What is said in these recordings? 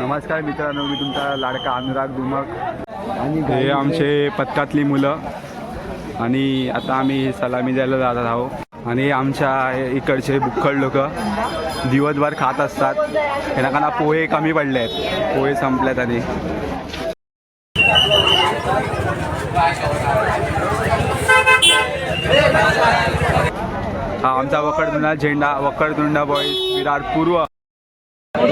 नमस्कार मित्रांनो मी तुमचा लाडका अनुराग दुमक. आणि हे आमचे पथकातली मुलं. आणि आता आम्ही सलामी द्यायला जात आहोत आणि आमच्या इकडचे बुक्कड लोक दिवसभर खात असतात. त्यांना पोहे कमी पडले आहेत पोहे संपल्यात आणि. हा आमचा वकडदुंडा झेंडा वकडदुंडा बॉईज विराट पूर्व.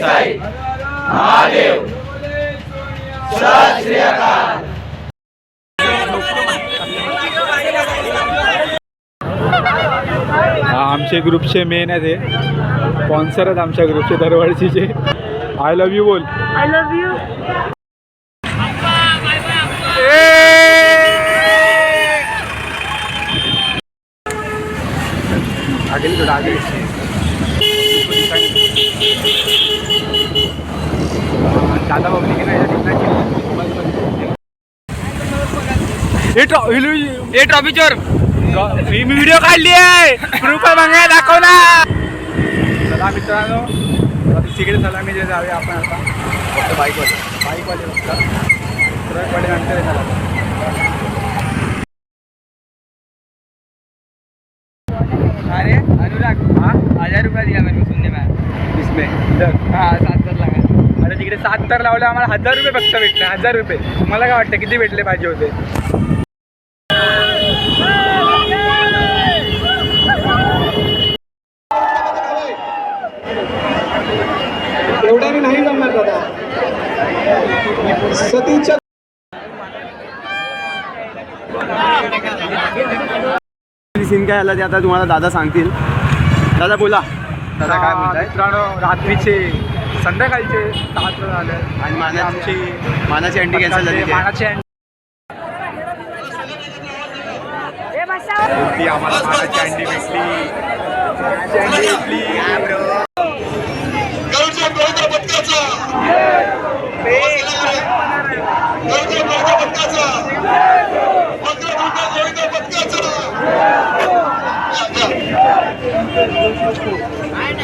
साई। महादेव। सत श्री अकाल। हा आमचे ग्रुपचे मेन आहेत हे. स्पॉन्सर आहेत आमच्या ग्रुपचे दरवर्षीचे. आय लव्ह यू बोल. I love you. थोडं आगे दादा बघली की नाही ए ट्रॉफी चोर। मी व्हिडिओ काढली आहे. ग्रुप बघा दाखव ना. चला मित्रांनो तिकडे सलामी जे जाऊया आपण आता. फक्त बाईकवाले बाईकवाले फक्त ट्रकवाले नंतर येणार अरे अनुराग हा? हजार रुपया दिया मेरे को सुनने में. इसमें इधर. हाँ सात तर लगा आता तिकडे सात तर लावले आम्हाला हजार रुपये फक्त भेटले हजार रुपये. तुम्हाला काय वाटतं किती भेटले पाहिजे होते? सीन काय आला ते आता तुम्हाला दादा सांगतील. दादा बोला. दादा काय म्हणताय? मित्रांनो रात्रीचे संध्याकाळचे सात झाले आणि मानाची आमची मानाची अंडी कॅन्सल झाली मानाची अंडी. भेटली आम्हाला मानाची अंडी भेटली. मानाची अंडी भेटली.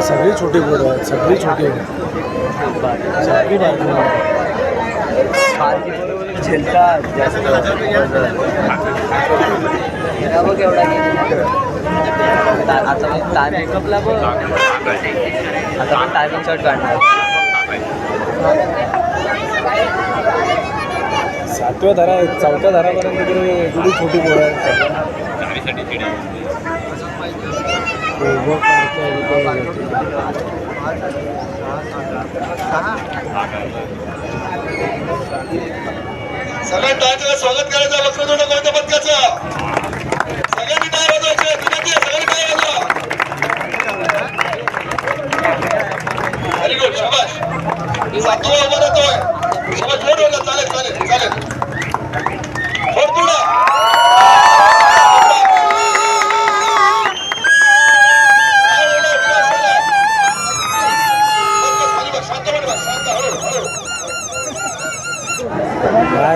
सगळी छोटी पोरं आहेत सगळी छोटी सगळी बारकी झेलतात आता मग तार मेकअपला बघ आता पण टायमिंग शर्ट काढणार. सातव्या धारा चौथ्या धारापर्यंत तरी एवढी छोटी पोळं आहेत. स्वागत करायचं लक्ष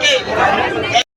নাকি